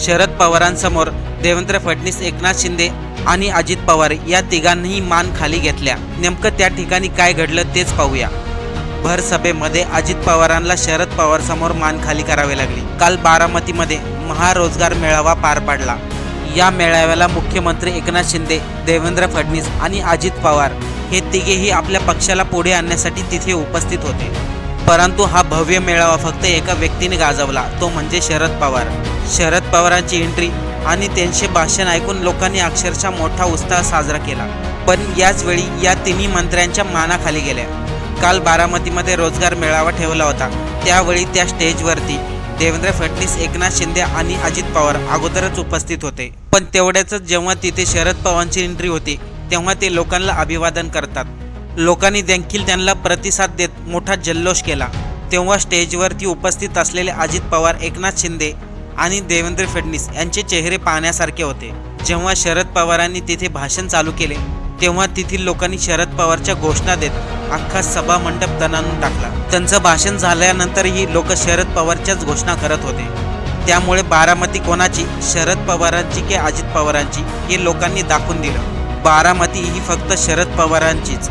शरद पवारांसमोर देवेंद्र फडणवीस एकनाथ शिंदे आणि अजित पवार या तिघांनीही मान खाली घेतल्या. नेमकं त्या ठिकाणी काय घडलं तेच पाहूया. भर सभेमध्ये अजित पवारांना शरद पवार समोर मान खाली करावी लागली. काल बारामतीमध्ये महारोजगार मेळावा पार पडला. या मेळाव्याला मुख्यमंत्री एकनाथ शिंदे देवेंद्र फडणवीस आणि अजित पवार हे तिघेही आपल्या पक्षाला पुढे आणण्यासाठी तिथे उपस्थित होते. परंतु हा भव्य मेळावा फक्त एका व्यक्तीने गाजवला तो म्हणजे शरद पवार. शरद पवारांची एंट्री आणि त्यांचे भाषण ऐकून लोकांनी अक्षरशः मोठा उत्साह साजरा केला. पण याच वेळी या तिन्ही मंत्र्यांच्या मानाखाली गेल्या. काल बारामतीमध्ये रोजगार मेळावा ठेवला होता. त्यावेळी त्या स्टेजवरती देवेंद्र फडणवीस एकनाथ शिंदे आणि अजित पवार अगोदरच उपस्थित होते. पण तेवढ्याच जेव्हा तिथे शरद पवारांची एंट्री होती तेव्हा ते लोकांना अभिवादन करतात. लोकांनी देखील त्यांना प्रतिसाद देत मोठा जल्लोष केला. तेव्हा स्टेजवरती उपस्थित असलेले अजित पवार एकनाथ शिंदे आणि देवेंद्र फडणवीस यांचे चेहरे पाहण्यासारखे होते. जेव्हा शरद पवारांनी तिथे भाषण चालू केले तेव्हा तेथील लोकांनी शरद पवारच्या घोषणा देत अख्खा सभा मंडप दणानून टाकला. त्यांचं भाषण झाल्यानंतरही लोक शरद पवारच्याच घोषणा करत होते. त्यामुळे बारामती कोणाची शरद पवारांची की अजित पवारांची हे लोकांनी दाखवून दिलं. बारामती ही फक्त शरद पवारांचीच.